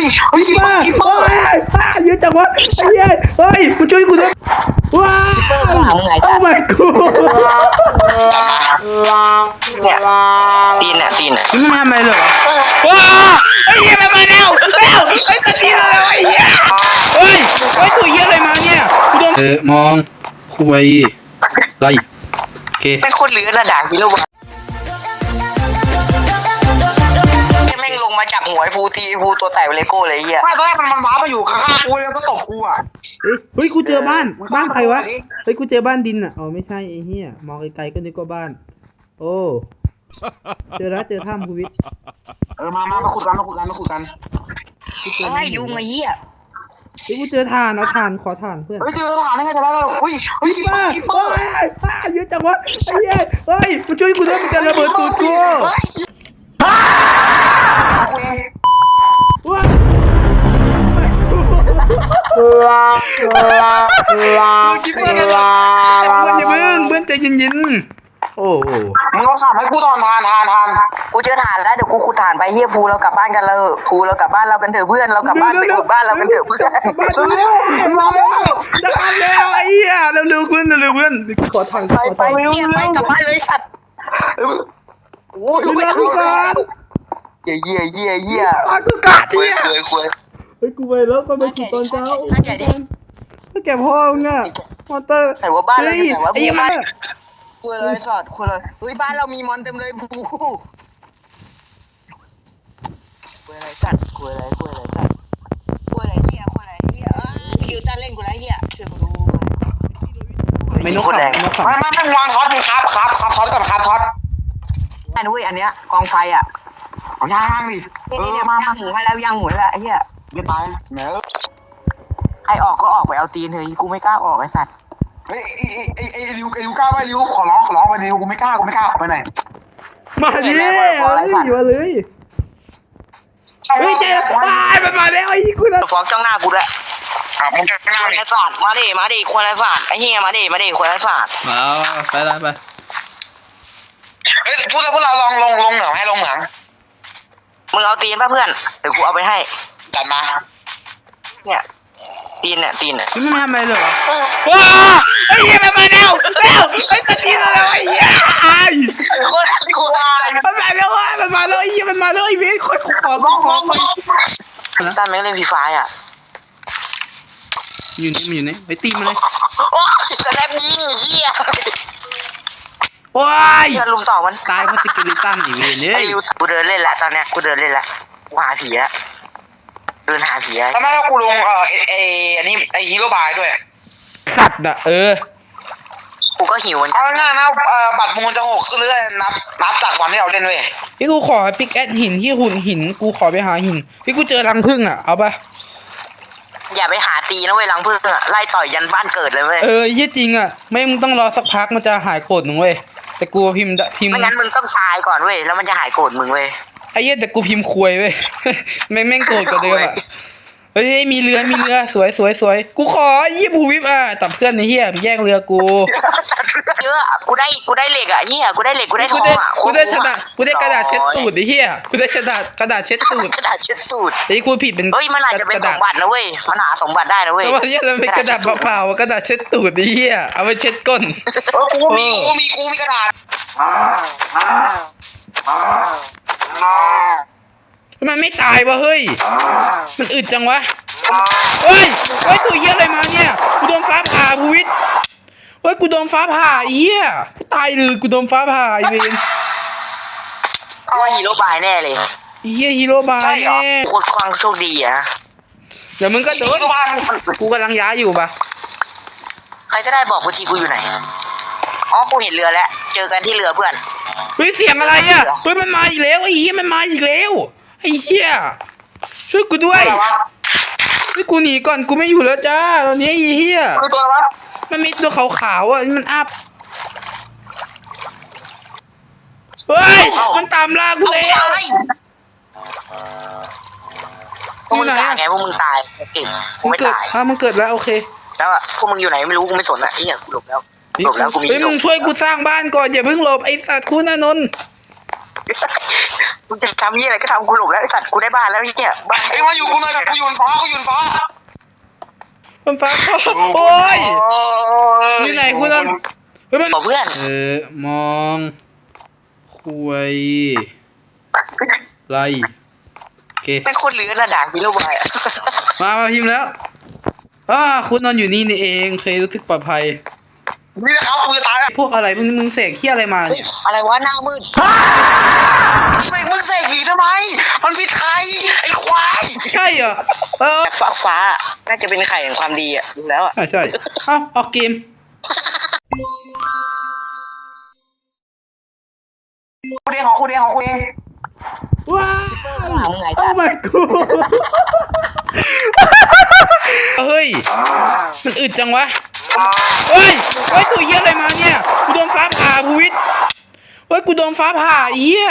อุ้ยเฮ้ยคิปเปอร์คิปเปอร์เฮ้ยอะเยอะจังวะไอ้เหี้ยเฮ้ยกูช่วยกูด้วยว้าคิปเปอร์ข้างหลังไงโอ้จ้ะ my god เนี่ยตีนน่ะตีนน่ะนี่มันทำอะไรเหรอว้าไอ้เหี้ยมันมาแล้วแล้วไอ้สัตว์นี่แล้วไอ้เหี้ยเฮ้ยไอ้ตัวเหี้ยอะไรมาเนี่ยกูโดนเออมองคุยไรโอเคแม่งโคตรเลื้อนระด่างฮีโร่บอล ม่งลงมาจากหัวไอ้ฟูทีฟูตัวแตกเป็นเลโก้เลยไอ้เฮียไม่ตอนแรกมันมันว้ามาอยู่ข้างๆกูแล้วก็ตบกูอะ เฮ้ยเฮ้ยกูเจอบ้านบ้านใครวะเฮ้ยกูเจอบ้านดินอะอ๋อไม่ใช่ไอ้เหี้ยมองไกลๆก็นึกว่าบ้าน โอ้เจอแล้วเจอถ้ำกูวิทย์เออมามามาขุดกันมาขุดกันมาขุดกันกูเจอไอ้ยุงไอ้เหี้ยเฮ้ยกูเจอถ่านเอาถ่านขอถ่านเพื่อนเฮ้ยเจอทหารได้ไงจะแล้วอุ้ยเฮ้ยคิปเปอร์คิปเปอร์เฮ้ยอะเยอะจังวะไอ้เหี้ยเฮ้ยมาช่วยกูด้วยมันจะระเบิดตูดกูเฮ้ย มันอย่าเพิ่งเพื่อนใจเย็นๆโอ้โหมึงเอาขับให้กูตอนทานทานทานกูเจอฐานแล้วเดี๋ยวกูขุดฐานไปเฮียฟูเรากลับบ้านกันเลยฟูเรากลับบ้านเรากันเถอะเพื่อนเรากลับบ้านไปขุดบ้านเรากันเถอะเพื่อนมาแล้วมาแล้วจะทำแล้วไอ้เหี้ยเร็วๆเพื่อนเร็วๆเพื่อนขอทางไปไปเฮียไปกลับบ้านเลยสัตว์โอ้ยไม่เอาเลยเฮียเฮียเฮียเฮียอากูกาดคุยเนี่ยคุยคุย เฮ้ยกูไปแล้วก็ไปกินตอนเช้าถ้าแกพ่อมึงอะมอเตอร์แต่ว่าบ้านเราอยู่ไหนวะไอ้เหี้ยมันคุยเลยสอดคุยเลยเฮ้ยบ้านเรามีมอนเต็มเลยฟูคุยอะไรสัตว์คุยอะไรคุยอะไรสัตว์คุยอะไรเฮียคุยอะไรเฮียคิวตันเล่นกูแล้วเฮียช่วยกูดูไม่นกโคตรขัแรบงไม่นกขับไม่ไม่ไม่วางท็อตมึงครับครับครับท็อตก่อนครับท็อตอันนู้นอันเนี้ยกองไฟอะเอาย่างดินี่เอนี่อเนี่ยมาย่างหมูให้แล้วย่างหมูให้แล้วไอ้เหี้ย ไม่ตายเนอะใครออกก็ออกไปเอาตีนเถอะกูไม่กล้าออกไอ้สัตว์เฮ้ยไอ้ไอ้ไอ้ไอ้ริวไอ้ริวกล้าไปริวขอร้องขอร้องไปริวกูไม่กล้ากูไม่กล้าออกไปไหนมาดิเอาเลยอยู่มาเลยเฮ้ยเจ๊ตายมันมาแล้วไอ้กูนะฟ้องจ้องหน้ากูด้วยอะมึงจะหน้าควายดิไอ้สัตว์มาดิมาดิควายไอ้สัตว์ไอ้เหี้ยมาดิมาดิควายไอ้สัตว์เอาไปเลยไปเฮ้ยพวกเราพวกเราลองลงลงเหมืองให้ลงเหมืองมึงเอาตีนป่ะเพื่อนเดี๋ยวกูเอาไปให้ จัดมา เนี่ยตีนเนี่ยตีนเนี่ยนี่มันทำอะไรเหรอว้าไอ้เหี้ยมันมาแล้วแล้วไอ้สัตว์นี่แล้วไอ้เหี้ยไอ้โคตรกลัวมันมาแล้วอะมันมาแล้วไอ้เหี้ยมันมาแล้วไอ้เว้ยขอขอขอขอขอขอตั้นแม่งเล่นฟรีไฟอะอยู่นี่มันอยู่นี่ไปตีมันเลยโอ้ยสแนปยิงเหี้ยว้ายเพื่อนลุมต่อมันตายเพราะสกิลิตันอีเวนเอ้ไอ้ยริวกูเดินเล่นละตอนเนี้ยกูเดินเล่นละกูหาผีละ เดินหาผีละแล้วแม่ก็กูลงเอ่อไอ้ไอ้อันนี้ไอ้ฮีโร่บายด้วย สัตว์อะเออ กูก็หิวเหมือนกัเอานง่ายๆนะเอ่อบัตรมูลจะหกขึ้นเรื่อยๆนับนับจากวันที่เราเล่นเว้ยพี่กูขอปิกแอดหินที่หุ่นหิน กูขอไปหาหิน พี่กูเจอรังผึ้งอะ เอาปะอย่าไปหาตีนะเว้ยลังพึ่งอะไล่ต่อยยันบ้านเกิดเลยเว้ยเออเยี่ยจริงอะ ไม่มึงต้องรอสักพักมันจะหายโกรธมึงเว้ย แต่กูพิมพ์พิมพ์ ไม่งั้นมึงต้องตายก่อนเว้ยแล้วมันจะหายโกรธมึงเว้ย ไอ้เหี้ยแต่กูพิมพ์ควยเว้ยแม่งแม่งโกรธกว่าเดิมอะเฮ้ยมีเรือมีเรือสวยสวยสวยกูขอยี่ผูวิบอะแต่เพื่อนในเฮียแย่งเรือกูเยอะอะกูได้กูได้เหล็กอะเฮียกูได้เหล็กกูได้ทกูองได้อะกูได้กระดาษกูได้กระดาษเช็ดตูดไอ้เหี้ยกูได้กระดาษกระดาษเช็ดตูดกระดาษเช็ดตูดไอ้กูผิดเป็นเฮ้ยมันอาจจะเป็นกระสดาษมบัตินะเว้ยมันหาสมบัติได้นะเว้ยแล้ววันนี้เราเป็นกระดาษเปล่าๆกระดาษเช็ดตูดไอ้เหี้ยเอาไปเช็ดก้นเออกูมีกูมีกูมีกระดาษ มันไม่ตายวะเฮ้ย มันอึดจังวะ เฮ้ย เฮ้ยตัวเหี้ยอะไรมาเนี่ย กูโดนฟ้าผ่าภูวิทย์เฮ้ย กูโดนฟ้าผ่าไอ้เหี้ยกูตายเลยกูโดนฟ้าผ่าไอ้เวนเขาว่าฮีโร่บายแน่เลยไอ้เหี้ยฮีโร่บายแน่โคตรความโชคดีอะนะเดี๋ยวมึงก็โดนฮีโร่บายมันกูกำลังย้ายอยู่ปะใครก็ได้บอกกูทีกูอยู่ไหน อ๋อ กูเห็นเรือแล้ว เจอกันที่เรือเพื่อน เฮ้ยเสียงอะไรอะเฮ้ยมันมาอีกแล้วไอ้เหี้ยมันมาอีกแล้วไอ้เหี้ยช่วยกูด้วยอะไรวะเฮ้ยกูหนีก่อนกูไม่อยู่แล้วจ้าตอนนี้ไอ้เหี้ยคือตัวอะไรวะมันมีตัวขาวๆอะนี่มันอัพเฮ้ยมันตามล่ากูเอาแล้วตายพวกมึงตายไงพวกมึงตายเก่งกูมันไม่เกิดตาย อะมันเกิดแล้วโอเค แล้วอะพวกมึงอยู่ไหนไม่รู้กูไม่สนอะไอ้เหี้ยกูหลบแล้ว หลบแล้วกูมีเฮ้ยที่หลมึบงช่วยกูสร้างบ้านก่อนอย่าเพิ่งหลบไอ้สัตว์คุณอานนท์มึงจะทำยี่อะไรก็ทำกูหลบแล้วไอ้สัตว์กูได้บ้านแล้วไอ้เนี่ยบ้านไอ้ยมาอยู่กูหน่อยกูอยู่บนฟ้ากูอยู่บนฟ้ามันฟ้าเข้าโอ้ยอยู่ไหนคุณนั่นเฮ้ยมันบอกเพื่อนเออมองคุยไรโอเคเป็นคนเหลือระดับฮีโร่บอยอะมามาพิมพ์แล้วอ่าคุณนอนอยู่นี่นี่เองเคยรู้สึกปลอดภัย นี่นะครับกูจะตายแล้วพวกอะไรมึงมึงเสกเฮียอะไรมาเฮ้ยเนี่ยอะไรวะหน้ามืดเสกมึงเสกหนีทำไม มันผิดใครไอ้ควายใช่เหรอเออฟ้าฟ้าน่าจะเป็นไข่แห่งความดีอะดูแล้วอะใช่ใช่เอ้าออกเกมกูเองของกูเองของกูเองว้าเปิ้ลข้างหลังมึงไงโอ้ จ้ะ my god เฮ้ยมันอึดจังวะ เฮ้ยเฮ้ยตัวเยี่ยอะไรมาเนี่ย กูโดนฟ้าผ่ากูวิทย์เฮ้ย กูโดนฟ้าผ่าเยี่ย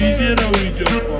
Bilgisayara uyuyor.